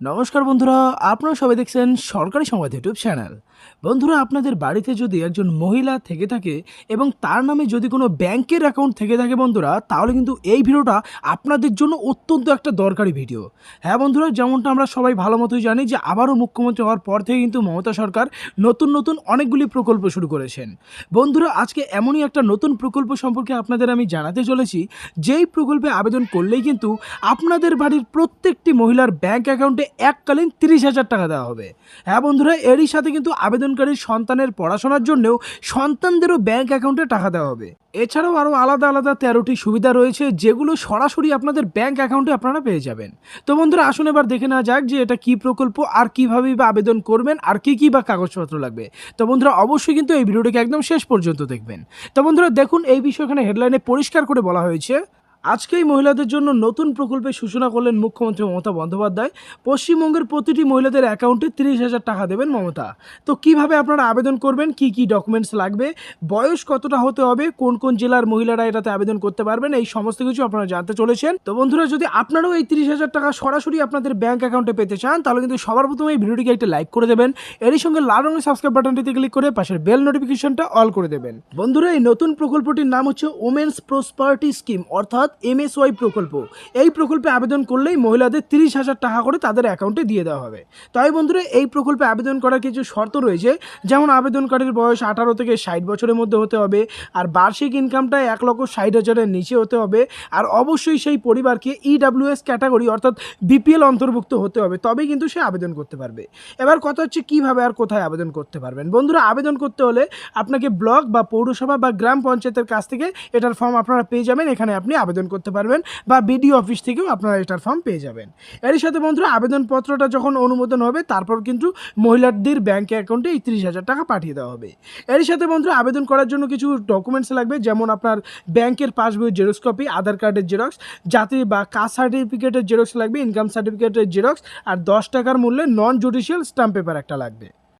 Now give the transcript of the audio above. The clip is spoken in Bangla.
নমস্কার বন্ধুরা, আপনারা সবাই দেখছেন সরকারি সংবাদ ইউটিউব চ্যানেল। বন্ধুরা, আপনাদের বাড়িতে যদি একজন মহিলা থেকে থাকে এবং তার নামে যদি কোনো ব্যাংকের অ্যাকাউন্ট থেকে থাকে বন্ধুরা, তাহলে কিন্তু এই ভিডিওটা আপনাদের জন্য অত্যন্ত একটা দরকারি ভিডিও। হ্যাঁ বন্ধুরা, যেমনটা আমরা সবাই ভালো মতোই জানি যে আবারও মুখ্যমন্ত্রী হওয়ার পর থেকে কিন্তু মমতা সরকার নতুন নতুন অনেকগুলি প্রকল্প শুরু করেছেন। বন্ধুরা, আজকে এমনই একটা নতুন প্রকল্প সম্পর্কে আপনাদের আমি জানাতে চলেছি, যেই প্রকল্পে আবেদন করলেই কিন্তু আপনাদের বাড়ির প্রত্যেকটি মহিলার ব্যাংক অ্যাকাউন্টে এককালীন তিরিশ হাজার টাকা দেওয়া হবে। হ্যাঁ বন্ধুরা, এরই সাথে কিন্তু আবেদনকারীর সন্তানের পড়াশোনার জন্যও সন্তানদেরও ব্যাংক অ্যাকাউন্টে টাকা দেওয়া হবে। এছাড়াও আরও আলাদা আলাদা তেরোটি সুবিধা রয়েছে, যেগুলো সরাসরি আপনাদের ব্যাংক অ্যাকাউন্টে আপনারা পেয়ে যাবেন। তো বন্ধুরা, আসুন এবার দেখে নেওয়া যাক যে এটা কি প্রকল্প, আর কীভাবে বা আবেদন করবেন, আর কি কি বা কাগজপত্র লাগবে। তো বন্ধুরা, অবশ্যই কিন্তু এই ভিডিওটিকে একদম শেষ পর্যন্ত দেখবেন। তো বন্ধুরা, দেখুন, এই বিষয়ে এখানে হেডলাইনে পরিষ্কার করে বলা হয়েছে আজকেই মহিলাদের জন্য নতুন প্রকল্পের সূচনা করলেন মুখ্যমন্ত্রী মমতা বন্দ্যোপাধ্যায়। পশ্চিমবঙ্গের প্রতিটি মহিলাদের অ্যাকাউন্টে তিরিশ হাজার টাকা দেবেন মমতা। তো কীভাবে আপনারা আবেদন করবেন? কি কি ডকুমেন্টস লাগবে? বয়স কতটা হতে হবে? কোন কোন জেলার মহিলারা এটাতে আবেদন করতে পারবেন? এই সমস্ত কিছু আপনারা জানতে চলেছেন। তো বন্ধুরা, যদি আপনারাও এই তিরিশ হাজার টাকা সরাসরি আপনাদের ব্যাংক অ্যাকাউন্টে পেতে চান, তাহলে কিন্তু সবার প্রথমে এই ভিডিওটিকে একটা লাইক করে দেবেন। এরই সঙ্গে লাল রঙের সাবস্ক্রাইব বাটনটিতে ক্লিক করে পাশের বেল নোটিফিকেশনটা অল করে দেবেন। বন্ধুরা, এই নতুন প্রকল্পটির নাম হচ্ছে ওমেন্স প্রসপারিটি স্কিম অর্থাৎ এমএসওয়াই প্রকল্প। এই প্রকল্পে আবেদন করলেই মহিলাদের তিরিশ হাজার টাকা করে তাদের অ্যাকাউন্টে দিয়ে দেওয়া হবে। তাই বন্ধুরা, এই প্রকল্পে আবেদন করার কিছু শর্ত রয়েছে। যেমন আবেদনকারীর বয়স আঠারো থেকে ষাট বছরের মধ্যে হতে হবে, আর বার্ষিক ইনকামটা এক লক্ষ ষাট হাজারের নিচে হতে হবে, আর অবশ্যই সেই পরিবারকে ইডাব্লিউএস ক্যাটাগরি অর্থাৎ বিপিএল অন্তর্ভুক্ত হতে হবে, তবেই কিন্তু সে আবেদন করতে পারবে। এবার কথা হচ্ছে কীভাবে আর কোথায় আবেদন করতে পারবেন? বন্ধুরা, আবেদন করতে হলে আপনাকে ব্লক বা পৌরসভা বা গ্রাম পঞ্চায়েতের কাছ থেকে এটার ফর্ম আপনারা পেয়ে যাবেন, এখানে আপনি আবেদন করতে পারবেন বা বিডিও অফিস থেকেও আপনারা এটার ফর্ম পেয়ে যাবেন। এরই সাথে বন্ধুরা, আবেদনপত্রটা যখন অনুমোদন হবে, তারপর কিন্তু মহিলাদের ব্যাংক অ্যাকাউন্টে এই তিরিশ হাজার টাকা পাঠিয়ে দেওয়া হবে। এরই সাথে বন্ধুরা, আবেদন করার জন্য কিছু ডকুমেন্টস লাগবে, যেমন আপনার ব্যাংকের পাসবই জেরক্স কপি আধার কার্ডের জেরক্স জাতি বা কাস্ট সার্টিফিকেটের জেরক্স লাগবে ইনকাম সার্টিফিকেটের জেরক্স আর দশ টাকার মূল্যে নন জুডিশিয়াল স্ট্যাম্প পেপার একটা লাগবে।